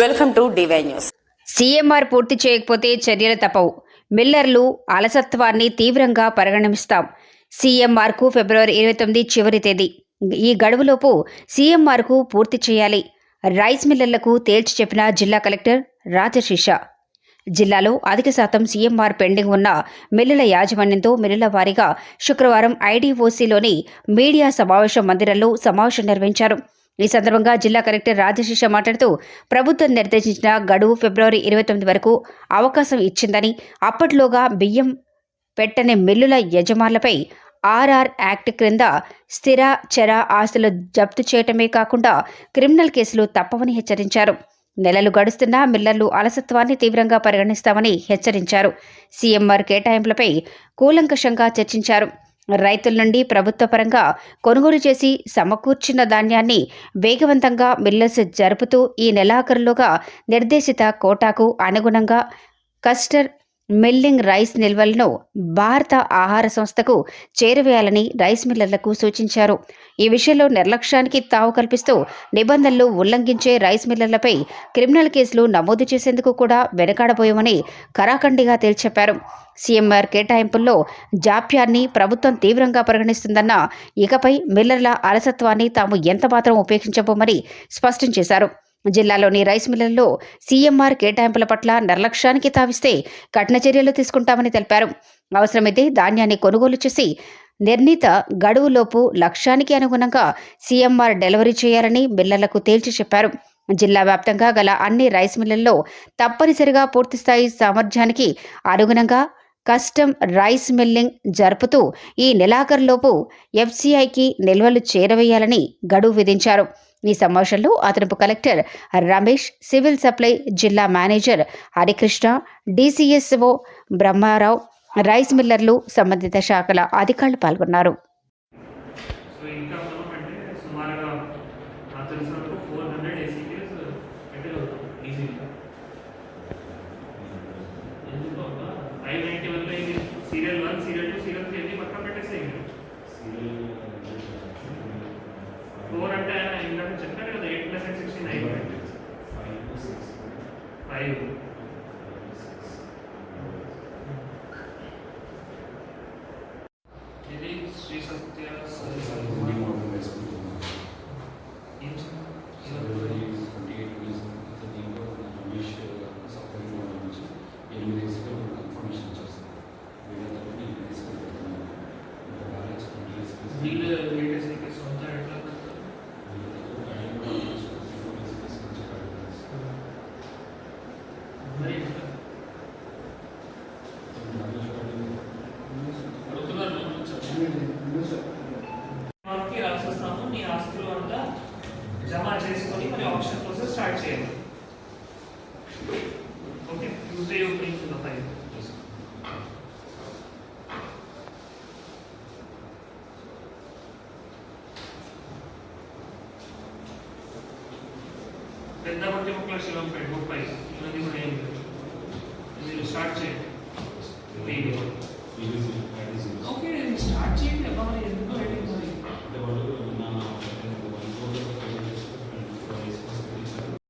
Welcome to DY news CMR పూర్తి చేయకపోతే చర్యలు తప్పవు. మిల్లర్లు అలసత్వాన్ని తీవ్రంగా పరిగణిస్తాం. సీఎంఆర్కు ఫిబ్రవరి ఇరవై తొమ్మిది చివరి తేదీ. ఈ గడువులోపు సీఎంఆర్కు పూర్తి చేయాలి. రైస్ మిల్లర్లకు తేల్చి చెప్పిన జిల్లా కలెక్టర్ రాజశిష జిల్లాలో అధిక శాతం సీఎంఆర్ పెండింగ్ ఉన్న మిల్లుల యాజమాన్యంతో మిల్లుల వారీగా శుక్రవారం ఐడీఓసీలోని మీడియా సమావేశ మందిరంలో సమావేశం నిర్వహించారు. ఈ సందర్భంగా జిల్లా కలెక్టర్ రాజశేష మాట్లాడుతూ ప్రభుత్వం నిర్దేశించిన గడువు ఫిబ్రవరి ఇరవై తొమ్మిది వరకు అవకాశం ఇచ్చిందని అప్పట్లోగా బియ్యం పెట్టని మిల్లుల యజమానులపై ఆర్ఆర్ యాక్ట్ క్రింద స్థిర చర ఆస్తులు జప్తు చేయటమే కాకుండా క్రిమినల్ కేసులు తప్పవని హెచ్చరించారు. నెలలు గడుస్తున్నా మిల్లర్లు అలసత్వాన్ని తీవ్రంగా పరిగణిస్తామని హెచ్చరించారు. సీఎంఆర్ కేటాయింపులపై కూలంకషంగా చర్చించారు. రైతుల నుండి ప్రభుత్వ పరంగా కొనుగోలు చేసి సమకూర్చిన ధాన్యాన్ని వేగవంతంగా మిల్లర్స్ జరుపుతూ ఈ నెలాఖరులోగా నిర్దేశిత కోటాకు అనుగుణంగా కస్టర్ మిల్లింగ్ రైస్ నిల్వలను భారత ఆహార సంస్థకు చేరవేయాలని రైస్ మిల్లర్లకు సూచించారు. ఈ విషయంలో నిర్లక్ష్యానికి తావు కల్పిస్తూ నిబంధనలు ఉల్లంఘించే రైస్ మిల్లర్లపై క్రిమినల్ కేసులు నమోదు చేసేందుకు కూడా వెనకాడబోయామని కరాఖండిగా తేల్చెప్పారు. సీఎంఆర్ కేటాయింపుల్లో జాప్యాన్ని ప్రభుత్వం తీవ్రంగా పరిగణిస్తుందన్న ఇకపై మిల్లర్ల అలసత్వాన్ని తాము ఎంతమాత్రం ఉపేక్షించబోమని స్పష్టం చేశారు. జిల్లాలోని రైస్ మిల్లుల్లో సీఎంఆర్ కేటాయింపుల పట్ల నిర్లక్ష్యానికి తావిస్తే కఠిన చర్యలు తీసుకుంటామని తెలిపారు. అవసరమైతే ధాన్యాన్ని కొనుగోలు చేసి నిర్ణీత గడువులోపు లక్ష్యానికి అనుగుణంగా సీఎంఆర్ డెలివరీ చేయాలని మిల్లర్లకు తేల్చి చెప్పారు. జిల్లా వ్యాప్తంగా గల అన్ని రైస్ మిల్లల్లో తప్పనిసరిగా పూర్తిస్థాయి సామర్థ్యానికి అనుగుణంగా కస్టమ్ రైస్ మిల్లింగ్ జరుపుతూ ఈ నెలాఖరులోపు ఎఫ్సీఐకి నిల్వలు చేరవేయాలని గడువు విధించారు. ఈ సమావేశంలో అదనపు కలెక్టర్ రమేష్ సివిల్ సప్లై జిల్లా manager Harikrishna DCSO Brahmarao rice మిల్లర్లు సంబంధిత శాఖల అధికారులు పాల్గొన్నారు. ఈజీగా. ఫైవ్ ఇది శ్రీ సత్య ఏం ఆప్షన్ ప్రాసెస్ స్టార్ట్ చేయాలి okay Tuesday opening the file పెద్ద బట్టి ముక్కల శివం పెట్టి ముప్పై ఇవన్నీ కూడా ఏం లేదు మీరు స్టార్ట్ చేయండి